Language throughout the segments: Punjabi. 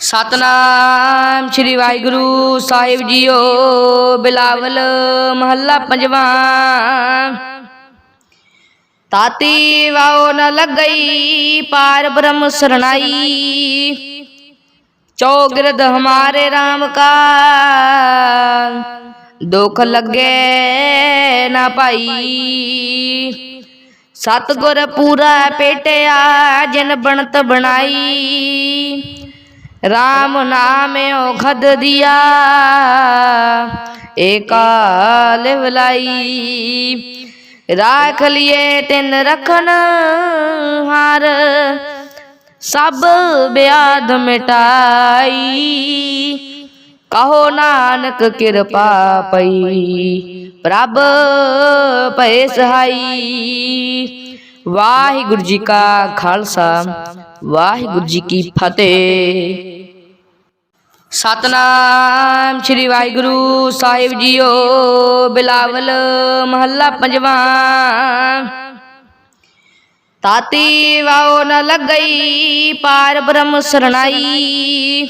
ਸਤਨਾਮ ਸ੍ਰੀ ਵਾਹਿਗੁਰੂ ਸਾਹਿਬ ਜੀਓ, ਬਿਲਾਵਲ ਮਹੱਲਾ ਪੰਜਵਾਂ। ਤਾਤੀ ਵਾਓ ਨ ਲੱਗਈ, ਪਾਰ ਬ੍ਰਹਮ ਸਰਣਾਈ। ਚੌਗਿਰਦ ਹਮਾਰੇ RAM ਕਾ। ਦੁਖ ਲੱਗੇ ਨਾ ਭਾਈ ਸਤਗੁਰ ਪੂਰਾ ਪੇਟਿਆ, ਜਿਨ ਬਣਤ ਬਣਾਈ। RAM ਨਾਮਿਓ ਖਦ ਦਿਆ ਏਕਾਲ ਵਲਾਈ ਰਾਖ ਲਿਏ ਤਿਨ ਰਖਨ ਹਾਰ ਸਭ ਬਿਆਦ ਮਿਟਾਈ ਕਹੋ ਨਾਨਕ ਕਿਰਪਾ ਪਈ ਪ੍ਰਭ ਭੈ ਸਹਾਈ ਵਾਹਿਗੁਰੂ ਜੀ ਕਾ ਖਾਲਸਾ, ਵਾਹਿਗੁਰੂ ਜੀ ਕੀ ਫਤਿਹ। ਸਤਨਾਮ ਸ੍ਰੀ ਵਾਹਿਗੁਰੂ ਸਾਹਿਬ ਜੀਓ, ਬਿਲਾਵਲ ਮਹੱਲਾ ਪੰਜਵਾਂ। ਤਾਤੀ ਵਾਓ ਨ ਲੱਗਈ, ਪਾਰ ਬ੍ਰਹਮ ਸਰਣਾਈ।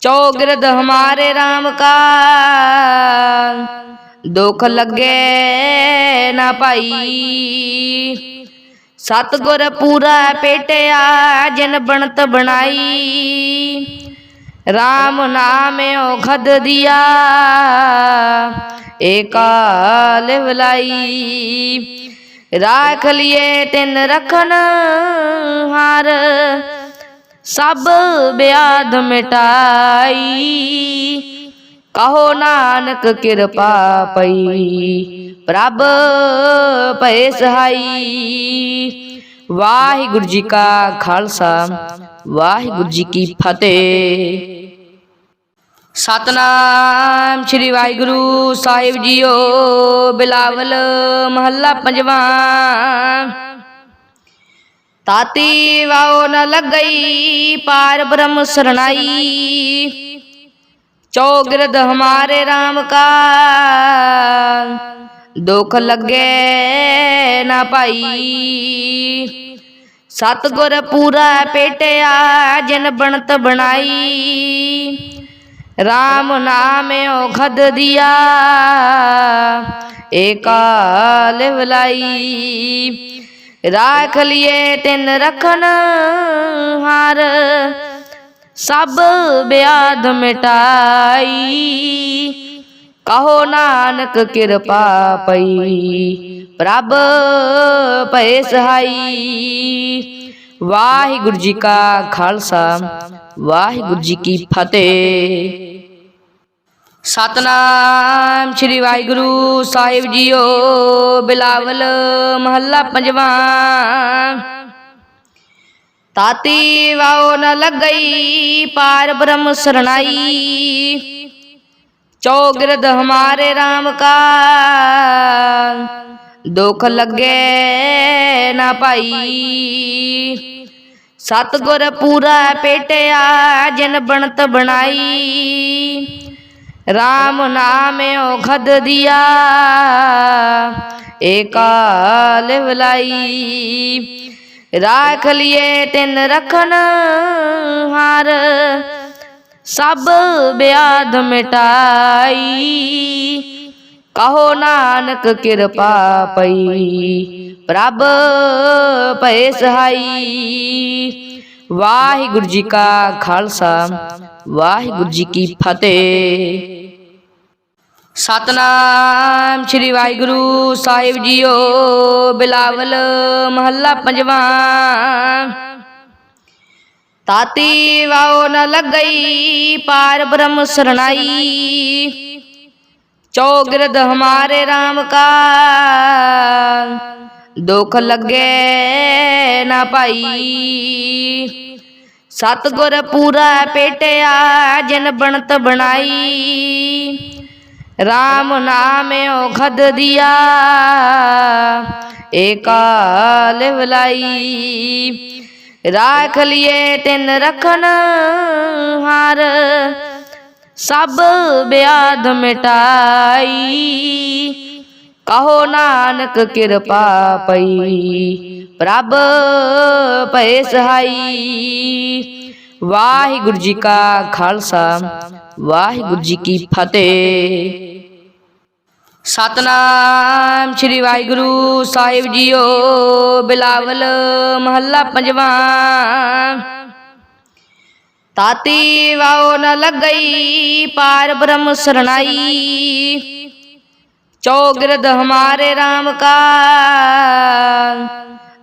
ਚੌਗਿਰਦ ਹਮਾਰੇ RAM ਕਾ। ਦੁੱਖ ਲੱਗੇ ਨਾ ਭਾਈ। ਸਤਗੁਰ ਪੂਰਾ ਪੇਟਿਆ, ਜਿਨ ਬਣਤ ਬਣਾਈ। RAM ਨਾਮਿਓ ਖਦ ਦਿਆ ਏਕਾਲ ਵਲਾਈ ਰਾਖ ਲਿਏ ਤਿੰਨ ਰਖਨ ਹਾਰ, ਸਭ ਬਿਆਦ ਮਿਟਾਈ। ਕਹੋ ਨਾਨਕ ਕਿਰਪਾ ਪਈ। ਪ੍ਰਭ ਭੈ ਸਹਾਈ। ਵਾਹਿਗੁਰੂ ਜੀ ਕਾ ਖਾਲਸਾ, ਵਾਹਿਗੁਰੂ ਜੀ ਕੀ ਫਤਿਹ। ਸਤਨਾਮ ਸ੍ਰੀ ਵਾਹਿਗੁਰੂ ਸਾਹਿਬ ਜੀਓ, ਬਿਲਾਵਲ ਮਹੱਲਾ ਪੰਜਵਾਂ। ਤਾਤੀ ਵਾਓ ਨ ਲੱਗਈ, ਪਾਰ ਬ੍ਰਹਮ ਸਰਣਾਈ। ਚੌਗਿਰਦ ਹਮਾਰੇ RAM ਕਾ। ਦੁੱਖ ਲੱਗੇ ਨਾ ਭਾਈ। ਸਤਗੁਰ ਪੂਰਾ ਪੇਟਿਆ, ਜਿਨ ਬਣਤ ਬਣਾਈ। RAM ਨਾਮ ਖਦ ਦਿਆ ਏਕਾਲ ਵਲਾਈ। ਰਾਖ ਲਿਏ ਤਿਨ ਰਖਨ ਹਾਰ ਸਭ ਬਿਆਦ ਮਿਟਾਈ। ਕਹੋ ਨਾਨਕ ਕਿਰਪਾ ਪਈ, ਪ੍ਰਭ ਭੈ ਸਹਾਈ। ਵਾਹਿਗੁਰੂ ਜੀ ਕਾ ਖਾਲਸਾ, ਵਾਹਿਗੁਰੂ ਜੀ ਕੀ ਫਤਿਹ। ਸਤਨਾਮ ਸ੍ਰੀ ਵਾਹਿਗੁਰੂ ਸਾਹਿਬ ਜੀਓ, ਬਿਲਾਵਲ ਮਹੱਲਾ ਪੰਜਵਾਂ। ਤਾਤੀ ਵਾਓ ਨ ਲਗਈ, ਪਾਰ ਬ੍ਰਹਮ ਸਰਣਾਈ। ਚੌਗਿਰਦ ਹਮਾਰੇ RAM ਕਾ, ਦੁਖ ਲੱਗੇ ਨਾ ਭਾਈ। ਸਤਗੁਰ ਪੂਰਾ ਪੇਟਿਆ, ਜਿਨ ਬਣਤ ਬਣਾਈ। RAM ਨਾਮ ਖਦ ਦਿਆ ਏਕਾਲ ਵਲਾਈ ਰਾਖ ਲਿਏ ਤਿੰਨ ਰਖਨ ਹਾਰ ਸਭ ਬਿਆਦ ਮਿਟਾਈ ਕਹੋ ਨਾਨਕ ਕਿਰਪਾ ਪਈ ਪ੍ਰਭ ਭੈ ਸਹਾਈ ਵਾਹਿਗੁਰੂ ਜੀ ਕਾ ਖਾਲਸਾ ਵਾਹਿਗੁਰੂ ਜੀ ਕੀ ਫਤਿਹ ਸਤਨਾਮ ਸ੍ਰੀ ਵਾਹਿਗੁਰੂ ਸਾਹਿਬ ਜੀਓ, ਬਿਲਾਵਲ ਮਹੱਲਾ ਪੰਜਵਾਂ। ਤਾਤੀ ਵਾਓ ਨ ਲੱਗਈ, ਪਾਰ ਬ੍ਰਹਮ ਸਰਣਾਈ। ਚੌਗਿਰਦ ਹਮਾਰੇ RAM ਕਾ। ਦੁਖ ਲੱਗੇ ਨਾ ਭਾਈ। ਸਤਗੁਰ ਪੂਰਾ ਪੇਟਿਆ, ਜਿਨ ਬਣਤ ਬਣਾਈ। RAM ਨਾਮ ਖਦ ਦਿਆ ਏਕਾਲ ਵਲਾਈ ਰਾਖ ਲਿਏ ਤਿਨ ਰਖਨ ਹਾਰ ਸਭ ਬਿਆਦ ਮਿਟਾਈ ਕਹੋ ਨਾਨਕ ਕਿਰਪਾ ਪਈ ਪ੍ਰਭ ਭੈ ਸਹਾਈ ਵਾਹਿਗੁਰੂ ਜੀ ਕਾ ਖਾਲਸਾ, ਵਾਹਿਗੁਰੂ ਜੀ ਕੀ ਫਤਿਹ। ਸਤਨਾਮ ਸ੍ਰੀ ਵਾਹਿਗੁਰੂ ਸਾਹਿਬ ਜੀਓ, ਬਿਲਾਵਲ ਮਹੱਲਾ ਪੰਜਵਾਂ। ਤਾਤੀ ਵਾਓ ਨ ਲੱਗਈ, ਪਾਰ ਬ੍ਰਹਮ ਸਰਣਾਈ। ਚੌਗਿਰਦ ਹਮਾਰੇ RAM ਕਾ,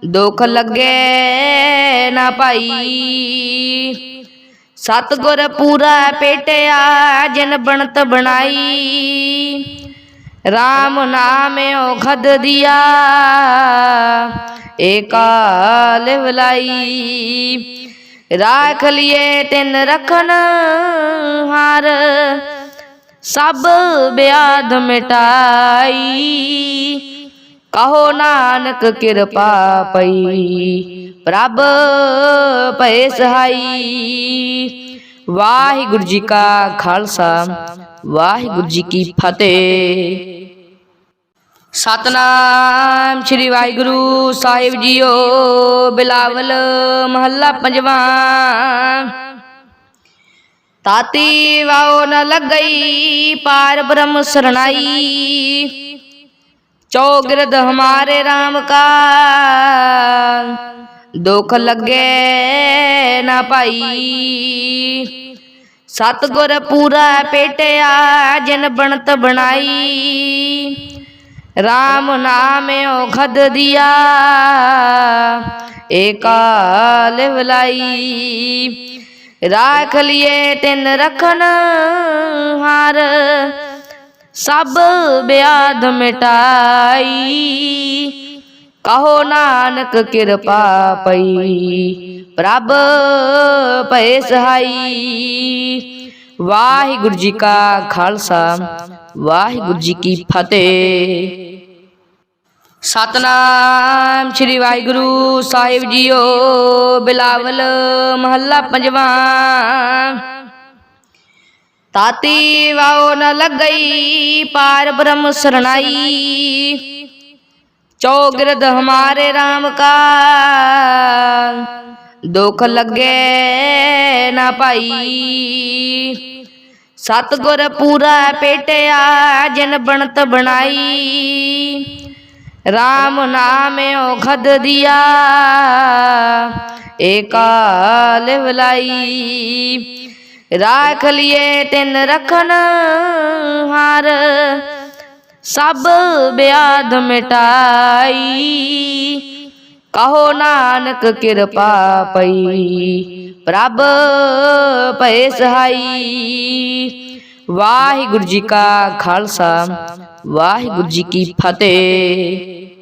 ਦੁਖ ਲੱਗੇ ਨਾ ਭਾਈ ਸਤਗੁਰ ਪੂਰਾ ਪੇਟਿਆ, ਜਿਨ ਬਣਤ ਬਣਾਈ। RAM ਨਾਮਿਓ ਖਦ ਦਿਆ ਏਕਾਲ ਵਲਾਈ। ਰਾਖ ਲਿਏ ਤਿਨ ਰਖਨ ਹਾਰ, ਸਭ ਬਿਆਦ ਮਿਟਾਈ। ਕਹੋ ਨਾਨਕ ਕਿਰਪਾ ਪਈ। ਪ੍ਰਭ ਭੈ ਸਹਾਈ। ਵਾਹਿਗੁਰੂ ਜੀ ਕਾ ਖਾਲਸਾ, ਵਾਹਿਗੁਰੂ ਜੀ ਕੀ ਫਤਿਹ। ਸਤਨਾਮ ਸ੍ਰੀ ਵਾਹਿਗੁਰੂ ਸਾਹਿਬ ਜੀਓ, ਬਿਲਾਵਲ ਮਹੱਲਾ ਪੰਜਵਾਂ। ਤਾਤੀ ਵਾਓ ਨ ਲੱਗਈ, ਪਾਰ ਬ੍ਰਹਮ ਸਰਣਾਈ। ਚੌਗਿਰਦ ਹਮਾਰੇ RAM ਕਾ। ਦੁਖ ਲੱਗੇ ਨਾ ਭਾਈ। ਸਤਗੁਰ ਪੂਰਾ ਪੇਟਿਆ, ਜਿਨ ਬਣਤ ਬਣਾਈ। RAM ਨਾਮ ਖਦ ਦਿਆ ਏਕਾਲ ਵਲਾਈ। ਰਾਖ ਲਿਏ ਤਿਨ ਰਖਨ ਹਾਰ ਸਭ ਬਿਆਦ ਮਿਟਾਈ। ਕਹੋ ਨਾਨਕ ਕਿਰਪਾ ਪਈ, ਪ੍ਰਭ ਭੈ ਸਹਾਈ। ਵਾਹਿਗੁਰੂ ਜੀ ਕਾ ਖਾਲਸਾ, ਵਾਹਿਗੁਰੂ ਜੀ ਕੀ ਫਤਿਹ। ਸਤਨਾਮ ਸ੍ਰੀ ਵਾਹਿਗੁਰੂ ਸਾਹਿਬ ਜੀਓ, ਬਿਲਾਵਲ ਮਹੱਲਾ ਪੰਜਵਾਂ। ਤਾਤੀ ਵਾਓ ਨ ਲੱਗਈ, ਪਾਰ ਬ੍ਰਹਮ ਸਰਣਾਈ। ਚੌਗਿਰਦ ਹਮਾਰੇ RAM ਕਾ, ਦੁਖ ਲੱਗੇ ਨਾ ਭਾਈ ਸਤਗੁਰ ਪੂਰਾ ਪੇਟਿਆ, ਜਿਨ ਬਣਤ ਬਣਾਈ। RAM ਨਾਮ ਖਦ ਦਿਆ ਏਕਾਲ ਵਲਾਈ ਰਾਖ ਲਿਏ ਤਿੰਨ ਰਖਨ ਹਾਰ ਸਭ ਬਿਆਦ ਮਿਟਾਈ ਕਹੋ ਨਾਨਕ ਕਿਰਪਾ ਪਈ ਪ੍ਰਭ ਭੈ ਸਹਾਈ ਵਾਹਿਗੁਰੂ ਜੀ ਕਾ ਖਾਲਸਾ ਵਾਹਿਗੁਰੂ ਜੀ ਕੀ ਫਤਿਹ